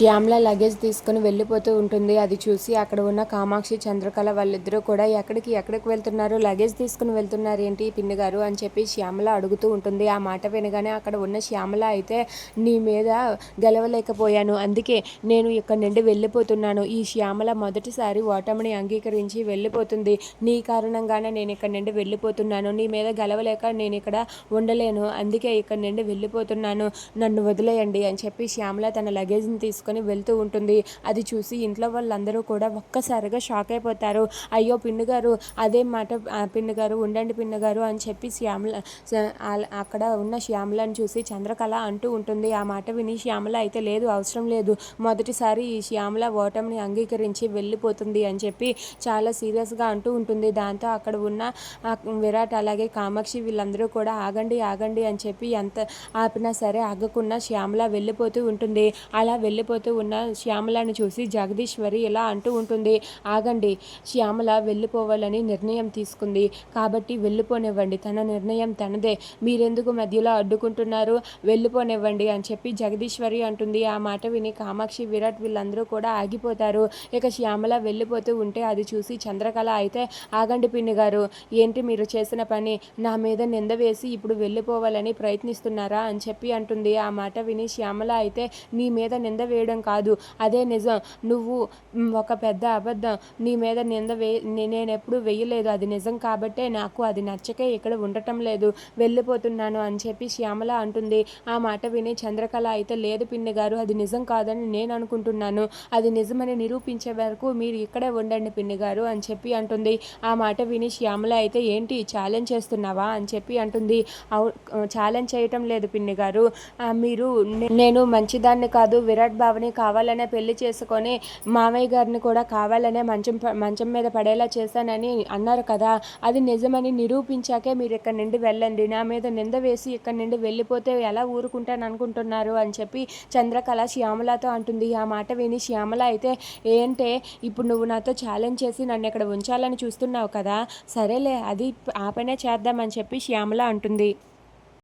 Shyamala luggage తీసుకుని వెళ్ళిపోతూ ఉంటుంది. అది చూసి అక్కడ ఉన్న కామాక్షి చంద్రకళ వాళ్ళిద్దరూ కూడా ఎక్కడికి ఎక్కడికి వెళ్తున్నారు? లగేజ్ తీసుకుని వెళ్తున్నారు ఏంటి పిన్ని గారు? అని చెప్పి శ్యామల అడుగుతూ ఉంటుంది. ఆ మాట వినగానే అక్కడ ఉన్న శ్యామల అయితే నీ మీద గెలవలేకపోయాను. అందుకే నేను ఇక్కడ నుండి వెళ్ళిపోతున్నాను. ఈ శ్యామల మొదటిసారి ఓటమిని అంగీకరించి వెళ్ళిపోతుంది. నీ కారణంగానే నేను ఇక్కడ నుండి వెళ్ళిపోతున్నాను. నీ మీద గెలవలేక నేను ఇక్కడ ఉండలేను. అందుకే ఇక్కడ నుండి వెళ్ళిపోతున్నాను. నన్ను వదిలేయండి అని చెప్పి శ్యామల తన లగేజ్ని తీసుకుని వెళ్తూ ఉంటుంది. అది చూసి ఇంట్లో వాళ్ళందరూ కూడా ఒక్కసారిగా షాక్ అయిపోతారు. అయ్యో పిన్ను గారు అదే మాట ఆ, గారు ఉండండి పిన్ను గారు అని చెప్పి శ్యామల అక్కడ ఉన్న శ్యామలను చూసి చంద్రకళ అంటూ ఉంటుంది. ఆ మాట విని శ్యామల అయితే లేదు అవసరం లేదు. మొదటిసారి ఈ శ్యామల ఓటమిని అంగీకరించి వెళ్ళిపోతుంది అని చెప్పి చాలా సీరియస్గా అంటూ ఉంటుంది. దాంతో అక్కడ ఉన్న విరాట్ అలాగే కామాక్షి వీళ్ళందరూ కూడా ఆగండి ఆగండి అని చెప్పి ఎంత ఆపినా సరే ఆగకుండా శ్యామల వెళ్ళిపోతూ ఉంటుంది. అలా వెళ్ళిపోతూ ఉన్న శ్యామలను చూసి జగదీశ్వరి ఇలా అంటూ ఉంటుంది ఆగండి శ్యామల వెళ్ళిపోవాలని నిర్ణయం తీసుకుంది. కాబట్టి వెళ్ళిపోనివ్వండి తన నిర్ణయం తనదే. మీరెందుకు మధ్యలో అడ్డుకుంటున్నారు? వెళ్ళిపోనివ్వండి అని చెప్పి జగదీశ్వరి అంటుంది. ఆ మాట విని కామాక్షి విరాట్ వీళ్ళందరూ కూడా ఆగిపోతారు. ఇక శ్యామల వెళ్ళిపోతూ ఉంటే అది చూసి చంద్రకళ అయితే ఆగండి పిన్ని గారు ఏంటి మీరు చేసిన పని? నా మీద నింద వేసి ఇప్పుడు వెళ్ళిపోవాలని ప్రయత్నిస్తున్నారా? అని చెప్పి అంటుంది. ఆ మాట విని శ్యామల అయితే నీ మీద నింద వేయడం కాదు. అదే నిజం. నువ్వు ఒక పెద్ద అబద్ధం. నీ మీద నింద వే నేను ఎప్పుడు వేయలేదు. అది నిజం కాబట్టే నాకు అది నచ్చకే ఇక్కడ ఉండటం లేదు. వెళ్ళిపోతున్నాను అని చెప్పి శ్యామల అంటుంది. ఆ మాట విని చంద్రకళ అయితే లేదు పిన్ని గారు అది నిజం కాదని నేను అనుకుంటున్నాను. అది నిజమని నిరూపించే వరకు మీరు ఇక్కడే ఉండండి పిన్ని గారు అని చెప్పి అంటుంది. ఆ మాట విని శ్యామల అయితే ఏంటి ఛాలెంజ్ చేస్తున్నావా అని చెప్పి అంటుంది. ఛాలెంజ్ చేయటం లేదు పిన్ని గారు. మీరు నేను మంచిదాన్ని కాదు విరాట్ బావని కావాలనే పెళ్ళి చేసుకొని మామయ్య గారిని కూడా కావాలనే మంచం ప- మంచం మీద పడేలా చేశానని అన్నారు కదా. అది నిజమని నిరూపించాకే మీరు ఇక్కడ నుండి వెళ్ళండి. నా మీద నింద వేసి ఇక్కడ నుండి వెళ్ళిపోతే ఎలా ఊరుకుంటాను అనుకుంటున్నారు అని చెప్పి చంద్రకళ శ్యామలతో అంటుంది. ఆ మాట విని శ్యామల అయితే ఏంటే ఇప్పుడు నువ్వు నాతో ఛాలెంజ్ చేసి నన్ను ఇక్కడ ఉంచాలని చూస్తున్నావు కదా. సరేలే అది ఆ పనే చేద్దామని చెప్పి శ్యామల అంటుంది.